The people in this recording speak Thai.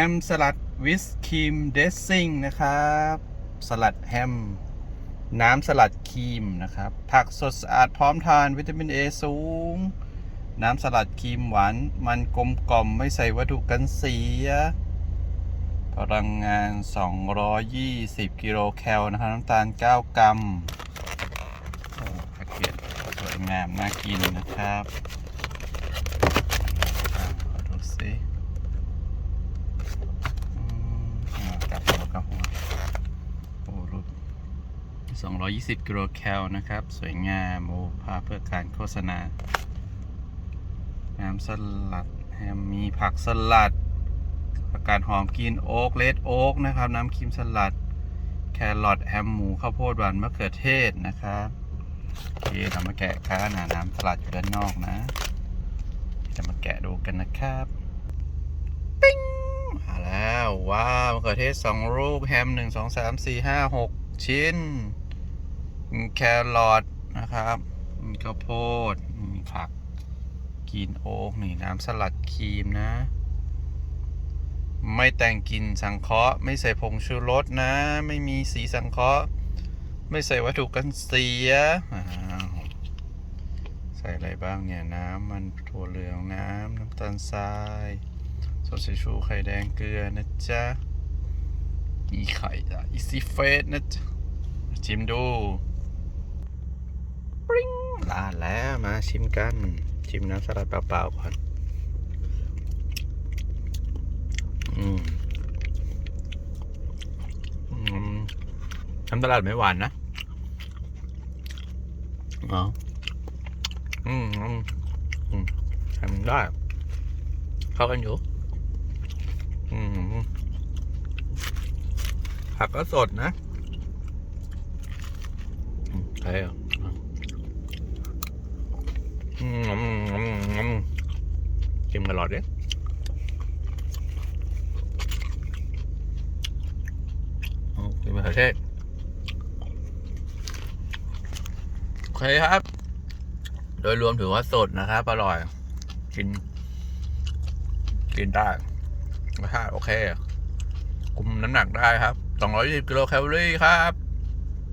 แฮมสลัดวิสครีมเดซซิ่งนะครับ สลัดแฮม น้ำสลัดครีมนะครับ ผักสดสะอาดพร้อมทานวิตามินเอสูง น้ำสลัดครีมหวาน มันกลมกล่อมไม่ใส่วัตถุกันเสีย พลังงาน 220 กิโลแคลนะครับน้ำตาล 9 กรัมโอ้แพ็กเกจสวยงามน่ากินนะครับอ่าขอดูสิอืมอ่ากลับหัวกลับหัวโอ้รูป 220 กิโลแคลนะครับ สวยงามโอ้ภาเพื่อการโฆษณา น้ำสลัดแฮมมีผักสลัดผักกาดหอมกินโอ๊กเลดโอ๊กนะครับ น้ำครีมสลัด แครอทแฮมหมูข้าวโพดหวานมะเขือเทศนะครับโอเคเรามาแกะกันนะน้ำสลัดอยู่ด้านนอกนะจะมาแกะดูกันนะครับปิ้งมาแล้ว ว้าวมะเขือเทศสองลูก แฮมหนึ่งสองสา มีแครอทนะครับ มีข้าวโพด มีผักกินโอ๊กนี่น้ำสลัดครีมนะ ไม่แต่งกลิ่นสังเคราะห์ ไม่ใส่ผงชูรสนะ ไม่มีสีสังเคราะห์ ไม่ใส่วัตถุกันเสีย ใส่อะไรบ้างเนี่ย น้ำมันถั่วเหลืองน้ำน้ำตาลทรายซอสชูไข่แดงเกลือนะจ๊ะอีไข่อะอีซีเฟสนะจ๊ะชิมดู ริ้งลาแล้วมาชิมกัน ชิมน้ำสลัดเปล่าๆก่อน อืมน้ำสลัดไม่หวานนะอ๋ออืมอืมอืมทำได้ เข้ากันอยู่ อืมผักก็สดนะใช่อะ อืมอืมกินตลอดเลยโอ้กินมะเขือเทศโอเคครับ โดยรวมถือว่าสดนะครับ อร่อย กิน กินได้รสชาติโอเค คุมน้ำหนักได้ครับ 220กิโลแคลอรี่ครับ